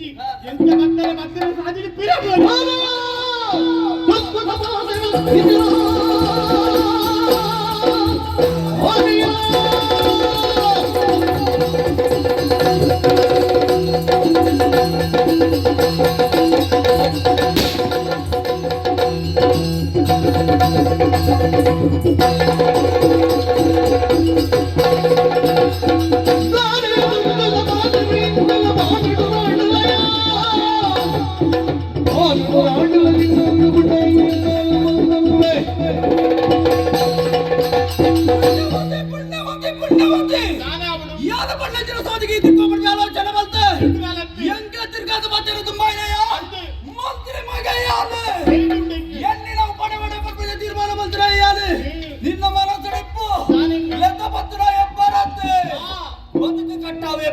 있는지 연자 맞다를 만들어서 아들이 뿌려버려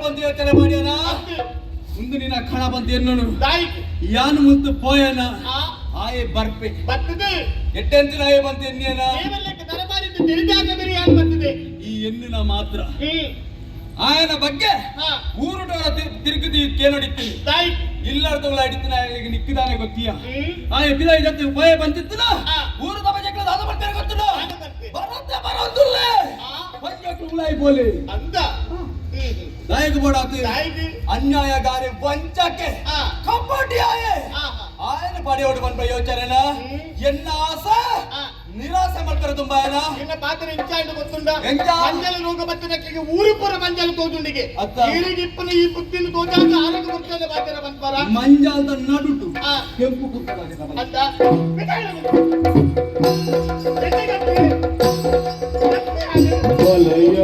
ಬಂದು ಯೋಚನೆ ಮಾಡ್ಯಾನ? ಮುಂದೆ ನಿನ್ನ ಕಣ ಬಂದು ಎನ್ನು ಯಾನು ಮುಂದೆ ಪೋಯನ? ಆಯೆ ಬರ್ಪೆ. ಬರ್ತದೆ. ಎಟ್ಟೆಂತ ನಾಯಿ ಬಂತು ಎನ್ನೇನ ಈ ಹೆಣ್ಣಿನ ಮಾತ್ರ. ಆಯನ ಬಗ್ಗೆ ಊರುಟವರ ತಿರುಗಿದು ಕೇಳೋಡಿತ್ತೀನಿ ಇಲ್ಲಾರ್ದವಳ ಹಿಡಿತೀನಿ ಆಯನಿಗೆ ನಿಕ್ಕಿದಾನೆ ಗೊತ್ತೀಯ? ಆ ಎಬ್ಬಿದ ಜೊತೆ ಉಪಾಯ ಬಂದಿದ್ದನ? ಊರು ತಮ್ಮ ಜಗಳ ಅದು ಬರ್ತಾರೆ ಗೊತ್ತಿಲ್ಲ? ಬರುತ್ತೆ ಬರೋದಿಲ್ಲ? ಬಂದ ಉಳಾಯಿ ಪೋಲಿ ಅಂತ ನಾಯಕ ಬೋರ್ಡ್ ಆಗ್ತಿದೆ ಅನ್ಯಾಯಗಾರಿ ವಂಚಕ್ಕೆ ಕಪಟಿ ಆಯೆ ಆಯನ ಪಡೆಯೋಡು ಬಂದ ಯೋಚನೆನ. ಎನ್ನ ಆಸೆ? ನಿರಾಸೆ ಮಾಡ್ತಾರೆ ತುಂಬಾ ಏನ ನಿನ್ನ ಪಾತ್ರ ಇಂಚಾಂಡ್ ಗೊತ್ತುಂಡ ಮಂಜಲು ರೋಗ ಬತ್ತಿನಕ್ಕೆ ಊರು ಪೂರ ಮಂಜಲು ತೋದುಂಡಿಗೆ. ಈರಿಗಿಪ್ಪನ ಈ ಬುದ್ಧಿನ ತೋಜಾಕ ಆರೋಗ್ಯ ಬರ್ತದೆ ಪಾತ್ರ ಬಂದ್ಬಾರ ಮಂಜಾಲದ ನಡುಟು. ಕೆಂಪು ಕುತ್ತಾನೆ ಅಂತ ಬಲಯ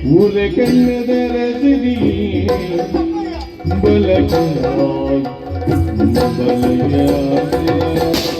ಎಣ್ಣೆಗಪ್ಪೆ. ಎಪ್ಪೆ ಹಾಗೆ.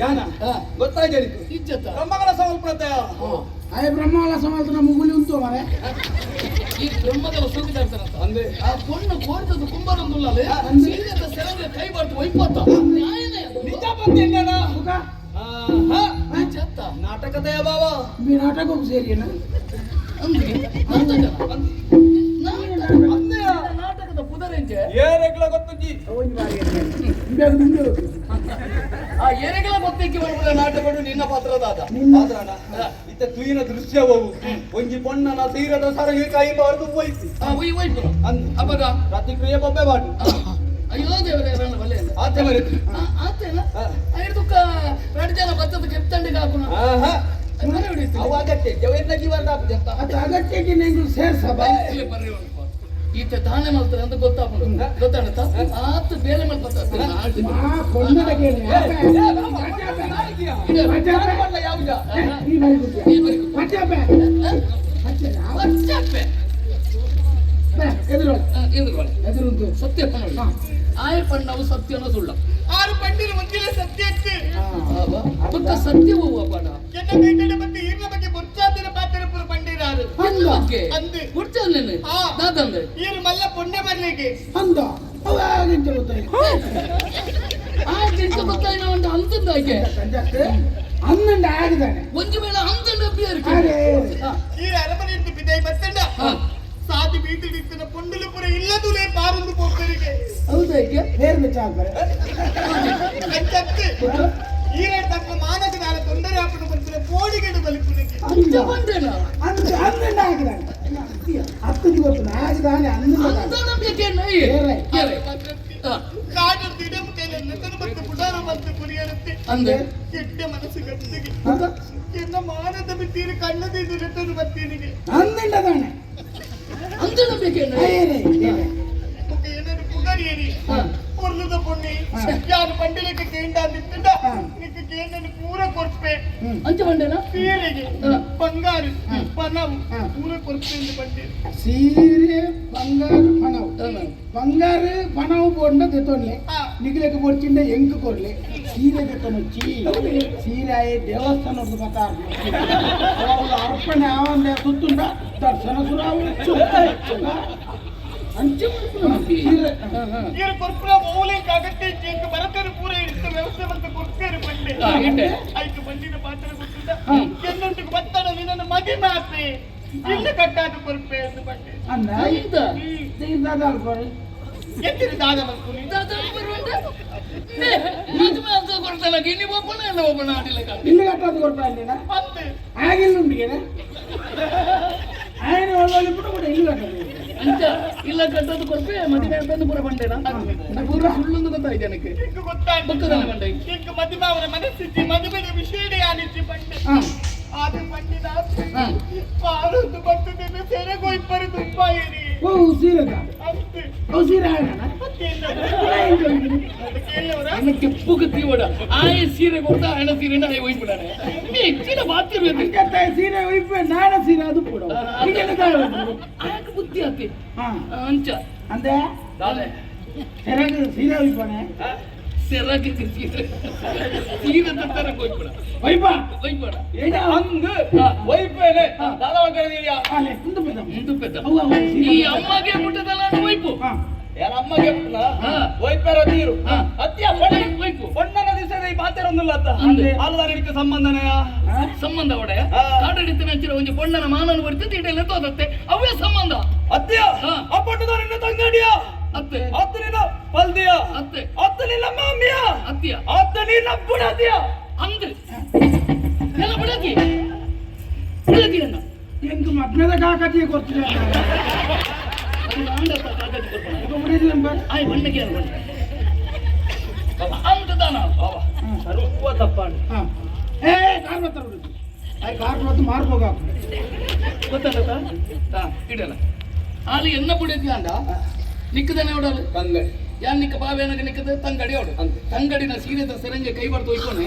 ಯಾನ? ಗೊತ್ತಾಯ್ತು ಇಜ್ಜತ್ತ. ಬ್ರಹ್ಮಗಳ ಸಮರ್ಪಣತೆ ಅದೇ ಬ್ರಹ್ಮಗಳ ಸಮರ್ಪಣ ಮುಗುಲಿ ಉಂಟು ಮನೆ ಈ ಬ್ರಹ್ಮದ ಸೋಗಿ ತರ್ತಾರಂತ ಅಂದ್ರೆ? ಆ ಪೊಣ್ಣು ಕೋರ್ತದ ಕುಂಬರೊಂದುಲ್ಲಲೆ ಸೀರೆದ ಸೆರಗೆ ಕೈ ಬರ್ತು ಒಯ್ಪತ್ತ? ನಿಜ ಬಂದೆ ಕಣ ಮುಖ? ಚತ್ತ ನಾಟಕದಯ ಬಾವ ನೀ ನಾಟಕಕ್ಕೆ ಸೇರಿ ಅಂದ್ರೆ. ನಾಟಕದ ಪುದರೆಂಚೆ ಏರೆಗಳ ಗೊತ್ತಜ್ಜಿ. ಒಂದು ಬಾರಿ ಬೇಗ ಆ ಎರೆಗಳ ಗೊತ್ತಿಕ್ಕಿ ಬರುವುದ ನಾಟಕಗಳು ನಿನ್ನ ಪಾತ್ರದಾದ. ಆದ್ರಣ ಇತ್ತ ತುಯಿನ ದೃಶ್ಯವವು ಒಂಜಿ ಪೊಣ್ಣನ ಸೀರದ ಸರಗಿ ಕೈ ಬಾರ್ದು ಹೋಯ್ತು ಆ ಹೋಯ್ತು ಒಯ್ಪುರ ಅಂದ್. ಅಪಗ ರಾತ್ರಿ ಕ್ರಿಯೆ ಬೊಬ್ಬೆ ಬಾಡು ಅಯ್ಯೋ ದೇವರೇ ರಣ ಬಲ್ಲೆ ಆತೆ ಬರೆ ಆತೇನ. ಐದುಕ್ಕ ಎರಡು ಜನ ಬತ್ತದ ಕೆತ್ತಂಡಿಗೆ ಹಾಕೋಣ ಆಹಾ. ಮನೆ ಹೊಡಿತು ಅವು ಅಗತ್ಯ. ಜವೇರ್ನ ಜೀವನ ಅಗತ್ಯಕ್ಕೆ ನಂಗೆ ಸೇರ್ಸಬಾ. ಇಲ್ಲಿ ಬರ್ರಿ. ಈತ ತಾನೇ ಮಾಡ್ತಾರೆ ಅಂತ ಗೊತ್ತಾಗ್ಬಿಡು ಗೊತ್ತಾಗತ್ತ ಆತ ಬೇರೆ ಮಾಡ್ತಾರೆ ಮಾ ಕೊಂಡದ ಕೇಳಿ ಯಾವ್ದ ಈ ಬಾರಿ ಗೊತ್ತಿಯ ಮಚ್ಚಪ್ಪೆ ಎದುರು ಎದುರುಗಳು ಎದುರುಂಟು ಸತ್ಯ ಪನ್ನೋಳಿ ಆಯ ಪಣ್ಣವು ಸತ್ಯನ ಸುಳ್ಳ ಆರು ಪಂಡಿನ ಮುಂಚಿನ ಸತ್ಯಕ್ಕೆ ಪುತ್ತ ಸತ್ಯವೂ ಪಡ ಬಗ್ಗೆ ಬಗ್ಗೆ ಬೊಚ್ಚಾದಿನ ಪಾತ್ರ ಪಂಡಿರಾರು ಅಂದ ಬಗ್ಗೆ ಅಂದು ಹುಡ್ಚಲ್ಲೇನೆ ಹಾ. ದಾದಂದೆ ಈರು ಮಲ್ಲ ಪುಣ್ಯ ಬರ್ಲಿಕ್ಕೆ ಅಂದ ಅವ ಆಗಿಂತ ಗೊತ್ತಾಯ್ತು ಆ ಜಿಂಕ ಗೊತ್ತಾಯಿನ ಒಂದು ಅಂತಂದಾಗೆ ಕಂಜಕ್ಕೆ ಅನ್ನಂಡ ಆಗಿದ್ದಾನೆ ಒಂದು ವೇಳೆ ಅಂತಂದ ಅಭ್ಯರ್ಥಿ ಹಾಗೆ ಈರು ಅರಮನೆ ಇಟ್ಟು ಬಿದ್ದಾಯಿ ಬತ್ತಂಡ ಹಾ. ಸಾದಿ ಬೀದಿಡಿತ್ತಿನ ಪುಂಡಲು ಪುರ ಇಲ್ಲದುಲೇ ಪಾರೊಂದು ಪೋಪರಿಗೆ ಹೌದಾ ಈಗ ಬೇರೆ ಬೆಚ್ಚಾಗ್ತಾರೆ ಅಂಚತ್ತೆ ಈರ ತಕ್ಕ ಮಾನಕ ನಾಳ ತೊಂದರೆ ಹಾಕೊಂಡು ಬಂದ್ರೆ ಪೋಡಿಗೆಡು ಬಲಿಪುರಿಗೆ ಅಂತ ಬಂದೇನಾ ಅಂದ ಅನ್ನಂಡ ಆಗಿದ್ದಾನೆ ಹತ್ತಕ್ಕೆ ಗೊತ್ತು ನಾಲ್ಕು ದಾನಿ ಹನ್ನೊಂದು ಅಂತ ನಂಬಿಕೆಯನ್ನು ಏರೈ ಏರೈ ಕಾಡಲ್ಲಿ ಇಡಮುಖದಲ್ಲಿ ತನ್ನ ಮತ್ತೆ ಪುಟಾರ ಮತ್ತೆ ಕುರಿಯರುತ್ತೆ ಅಂದ್ರೆ ಕೆಟ್ಟ ಮನಸ್ಸು ಗಟ್ಟಿಗೆ ಎನ್ನ ಮಾನದ ಬಿತ್ತೀರಿ ಕಣ್ಣದ ಇದು ನೆಟ್ಟದು ಬತ್ತೀನಿಗೆ ಅಂದಂಡ ದಾನೆ ಅಂತ ನಂಬಿಕೆಯನ್ನು ಏರೈ ಏರೈ ಏನಾದ್ರು ಪುಗಾರಿ ಏರಿ பொருளுத பொண்ணு யாரு பண்டிலுக்கு கேண்டா நின்றுண்டா ಇಟ್ಟು ಏನನ್ನು ಪೂರ ಕೊರ್ಪೆ ಅಂಚೆ ಬಂಡೆನ ಸೀರೆಗೆ ಬಂಗಾರು ಪಣವು ಪೂರ ಕೊರ್ಪೆ ಅಂತ ಬಂಡೆ ಸೀರೆ ಬಂಗಾರು ಪಣವು ಬಂಗಾರು ಪಣವು ಬೋಂಡ ದೆತ್ತೋನ್ಲೆ ನಿಗಲೆಗೆ ಬೋಡ್ಚಿಂದ ಎಂಕು ಕೊಡ್ಲೆ ಸೀರೆ ದೆತ್ತೊನೊಚ್ಚಿ ಸೀರೆ ದೇವಸ್ಥಾನ ಮಾತಾಡ ಅರ್ಪಣೆ ಆವಂದೆ ಸುತ್ತುಂಡ ದರ್ಶನ ಸುರಾವು ಅಂಚೆ ಕೊರ್ಪುರ ಮೌಲ್ಯ ಕಾಗತ್ತೆ ಬರತಾರೆ ಪೂರ ಇಡಿಸಿ ವ್ಯವಸ್ಥೆ ಬಂತ ಕೊಡ್ತಾರೆ ಬಂದೆ ಆಯ್ತು ಬಂದಿನ ಪಾತ್ರ ಗೊತ್ತಿಲ್ಲ ಎಲ್ಲೊಂದಿಗೆ ನಿನ್ನ ಮದಿ ಮಾತೆ ಇಲ್ಲ ಕಟ್ಟಾದ ಕೊರ್ಪೆ ಎಂದು ಇದ ದಾದ ಅಲ್ಕೊಳಿ ಎತ್ತಿರಿ ದಾದ ಬರ್ಕೊಳಿ ದಾದ ಬರುವಂತ ಅಂತ ಕೊಡ್ತಾನ ಗಿನ್ನಿ ಒಬ್ಬನ ಇಲ್ಲ ಒಬ್ಬನ ಆಡಿಲ್ಲ ಇಲ್ಲ ಕಟ್ಟಾದ ಕೊರ್ಪೆ ಅಲ್ಲಿನ? ಮತ್ತೆ? ಆಗಿಲ್ಲ ಉಂಟಿಗೆ ಆಯ್ತು ಒಳ್ಳೆ ಬಿಟ್ಟು ಕೂಡ ಇಲ್ಲ ಅಂಚ ಇಲ್ಲ ಕಟ್ಟೋದು ಕೊಡ್ಪೆ ಮದುವೆ ಬಂದು ಪೂರ ಬಂಡೆನಾ ಪೂರ ಸುಳ್ಳೊಂದು ಗೊತ್ತಾಯ್ತು ನನಗೆ ಗೊತ್ತದಲ್ಲ ಬಂಡೆ ನಿಂಗೆ ಮದುವೆ ಅವರ ಮನಸ್ಥಿತಿ ಮದುವೆನ ವಿಷಯ ಆನಿಸಿ ಬಂಡೆ ಆದ್ರೆ ಬಂಡಿನ ಬಾರದು ಬತ್ತು ನಿನ್ನ ಸೇರೆ ಕೊಯ್ಪರು ತುಂಬ ಏರಿ ಓ ಸೀರದ ಓ ಸೀರ ನನ್ನ ಕೆಪ್ಪುಗೆ ತೀವಡ ಆಯ ಸೀರೆ ಕೊಡ್ತಾ ಹಣ ಸೀರೆನ ಆಯ ಒಯ್ಬಿಡಾನೆ ಹೆಚ್ಚಿನ ಸೀರೆ ಒಯ್ಬೆ ನಾನ ಸೀರೆ ಅದು ಕೂಡ ಬುದ್ಧಿ ಹಾಕಿ ಅಂಚ ಅಂದ ಸೆರಾಗಿ ಸೀರೆ ಹೋಯ್ಪಾನೆ ಸೆರಾಗಿ ಸೀರೆ ತರ ಹೋಯ್ಬೇಡ ಹೋಯ್ಬ ಹೋಯ್ಬೇಡ ಏನ ಹಂಗ ಹೋಯ್ಬೇನೆ ದಾದಾ ಕರೆದಿದ್ಯಾ ಮುಂದಕ್ಕೆ ಈ ಅಮ್ಮಗೆ ಮುಟ್ಟದಲ್ಲ ಹೋಯ್ಬು ಯಾರ ಅಮ್ಮಗೆ ಹಾ. ವೈಪೇರ ನೀರು ಹಾ. ಅತ್ಯ ಪೊಣ್ಣನ ದಿವಸ ಈ ಪಾತಿರೊಂದಿಲ್ಲ ಅತ್ತ. ಅಲ್ಲದಾರಿಗೆ ಸಂಬಂಧನೆಯ ಹಾ? ಸಂಬಂಧ ಒಡೆ ಹಾ. ಕಾಡಡಿತ ನಂಚಿನ ಒಂಜಿ ಪೊಣ್ಣನ ಮಾನನ ಬರ್ತದೆ ಇಡೆಲ್ಲ ತೋದತ್ತೆ ಅವೇ ಸಂಬಂಧ. ಅತ್ಯ ಹಾ. ಆ ಪೊಣ್ಣದ ನಿನ್ನ ತಂಗಡಿಯ? ಅತ್ತೆ. ಅತ್ತ ನಿನ್ನ ಪಲ್ದಿಯ? ಅತ್ತೆ. ಅತ್ತ ನಿನ್ನ ಮಾಮಿಯ? ಅತ್ತಿಯ ಅತ್ತ ನಿನ್ನ ಬುಡದಿಯ? ಅಂದ್ರೆ ಎಲ್ಲ ಬಿಡತಿ ಬಿಡತಿಯನ್ನ ಎಂಕ ಮಗ್ನದ ಕಾಕತಿಯ ಗೊತ್ತಿಲ್ಲ ಎನ್ನ ಬಿಡತಿ ಅಂಡ ನಿಕ್ಕದನೆ ಹೊಡಲು ತಂಗಡಿ. ಯಾನ್ ನಿಕ್ಕ ಬಾವೇನಗ ನಿಕ್ಕದ ತಂಗಡಿ ಅಂತೆ. ತಂಗಡಿನ ಸೀರೆದ ಸೆರಂಗೆ ಕೈ ಬರ್ತೋ ಇಕ್ಕೋನೆ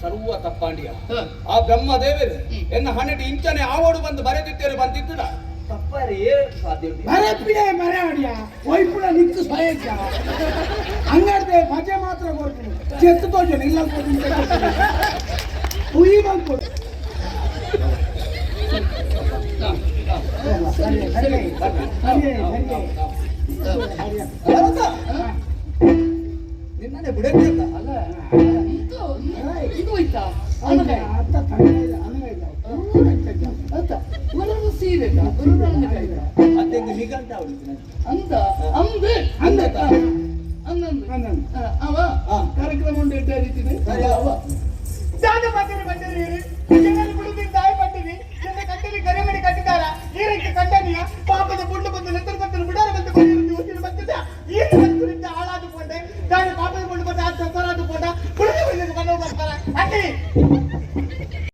ಸರ್ವ ತಪ್ಪಾಂಡಿಯ ಹಾ. ಆ ಬ್ರಹ್ಮ ದೇವರು ಎನ್ನ ಹಣೆಟಿ ಇಂಚನೆ ಆವಡು ಬಂದು ಬರೆದಿದ್ದೇನೆ ಬಂದಿದ್ದಡ ಕೊಡ್ತೀನಿ ಚೆತ್ತು ತೋಜನ ಇಲ್ಲ ಉಯಿ ಬಂದ್ಕೊಡು ಹಾ, ಹಾ. ಸರಿ ಸರಿ ಸರಿ ಸರಿ ಭಾರತ, ನಿನ್ನನೆ ಬಿಡಕ್ಕೆ ಅಂತ? ಅಲ್ಲ ಇದು ಹೋಯ್ತಾ? ಅತ್ತ ತಂಗ ಅಂತ ಅವಳಿಗೆ ಅಂತ ಅಂಬೆ ಅಂದತ ಅಂದಂದು ಅವ ಕಾರ್ಯಕ್ರಮ ಉಂಟು ಎಡ್ಡ ರೀತಿನಿ ಸರಿ ಅವ ಜಾಗ ಬಂದಿರಿ ಬಂದಿರಿ ಜನರು ಬಿಡುತ್ತಿ ತಾಯಿ ಪಟ್ಟಿವಿ ನಿನ್ನ ಕಟ್ಟಿರಿ ಕರೆ ಮಾಡಿ ಕಟ್ಟಿದಾರ ಈರಕ್ಕೆ ಕಟ್ಟನಿಯ ಪಾಪದ ಪುಂಡು ಬಂದು ನೆತ್ತರು ಬಂದರು ಬಿಡಾರ ಬಂದು ಕೊಡಿರು ಉಸಿರು ಬಂದಿದ್ದ ಈತ ಕುರಿತು ಹಾಳಾದು ಪೋಟೆ ತಾನು ಪಾಪದ ಪುಂಡು ಬಂದು ಆ ಸಸರಾದು ಪೋಟ ಕುಡಿದು ಬಂದಿದ್ದು ಕಣ್ಣು ಬರ್ತಾರ ಅಟ್ಟಿ